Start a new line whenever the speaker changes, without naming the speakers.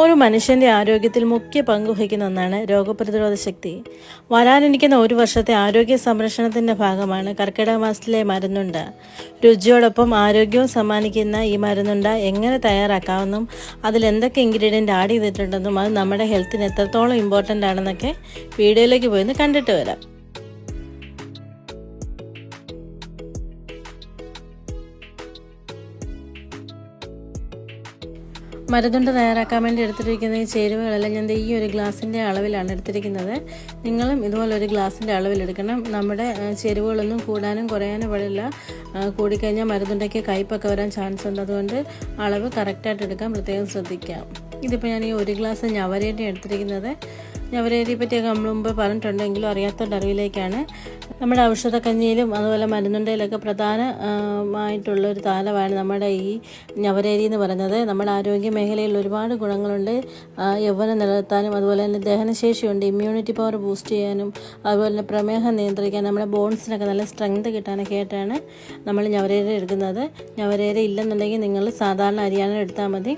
ഒരു മനുഷ്യന്റെ ആരോഗ്യത്തിൽ മുഖ്യ പങ്ക് വഹിക്കുന്ന ഒന്നാണ് രോഗപ്രതിരോധ ശക്തി. വരാനിരിക്കുന്ന ഒരു വർഷത്തെ ആരോഗ്യ സംരക്ഷണത്തിന്റെ ഭാഗമാണ് കർക്കിടക മാസത്തിലെ മരുന്നുണ്ട. രുചിയോടൊപ്പം ആരോഗ്യവും സമ്മാനിക്കുന്ന ഈ മരുന്നുണ്ട. എങ്ങനെ തയ്യാറാക്കാമെന്നും അതിൽ എന്തൊക്കെ ഇൻഗ്രീഡിയന്റ് ആഡ് ചെയ്തിട്ടുണ്ടെന്നും അത് നമ്മുടെ ഹെൽത്തിന് എത്രത്തോളം ഇമ്പോർട്ടന്റ് ആണെന്നൊക്കെ വീഡിയോയിലേക്ക് പോയിന്ന് കണ്ടിട്ട് വരാം. മരുന്നുണ്ട തയ്യാറാക്കാൻ വേണ്ടി എടുത്തിരിക്കുന്ന ഈ ചേരുവകളെല്ലാം ഞാൻ ഈ ഒരു ഗ്ലാസിന്റെ അളവിലാണ് എടുത്തിരിക്കുന്നത്. നിങ്ങളും ഇതുപോലെ ഒരു ഗ്ലാസിന്റെ അളവിലെടുക്കണം നമ്മുടെ ചേരുവകളൊന്നും കൂടാനും കുറയാനും പാടില്ല. കൂടിക്കഴിഞ്ഞാൽ മരുന്നുണ്ടയ്ക്ക് കയ്പൊക്കെ വരാൻ ചാൻസ് ഉണ്ട്. അതുകൊണ്ട് അളവ് കറക്റ്റായിട്ട് എടുക്കാൻ പ്രത്യേകം ശ്രദ്ധിക്കാം. ഇതിപ്പോൾ ഞാൻ ഈ ഒരു ഗ്ലാസ് ഞവരേരി എടുത്തിരിക്കുന്നത്. ഞവരേരിയെ പറ്റിയൊക്കെ നമ്മൾ മുമ്പ് പറഞ്ഞിട്ടുണ്ടെങ്കിലും അറിയാത്തവരുടെ അറിവിലേക്കാണ്. നമ്മുടെ ഔഷധ കഞ്ഞിയിലും അതുപോലെ മരുന്നുണ്ടയിലൊക്കെ പ്രധാനമായിട്ടുള്ള ഒരു താലമാണ് നമ്മുടെ ഈ ഞവരേരി എന്ന് പറയുന്നത്. നമ്മുടെ ആരോഗ്യ മേഖലയിൽ ഒരുപാട് ഗുണങ്ങളുണ്ട്. യൗവനം നിലനിർത്താനും അതുപോലെ തന്നെ ദഹനശേഷിയുണ്ട്. ഇമ്മ്യൂണിറ്റി പവർ ബൂസ്റ്റ് ചെയ്യാനും അതുപോലെ തന്നെ പ്രമേഹം നിയന്ത്രിക്കാൻ നമ്മുടെ ബോൺസിനൊക്കെ നല്ല സ്ട്രെങ്ത് കിട്ടാനൊക്കെ ആയിട്ടാണ് നമ്മൾ ഞവരേര എടുക്കുന്നത്. ഞവരേര ഇല്ലെന്നുണ്ടെങ്കിൽ നിങ്ങൾ സാധാരണ അരിയാണ് എടുത്താൽ മതി.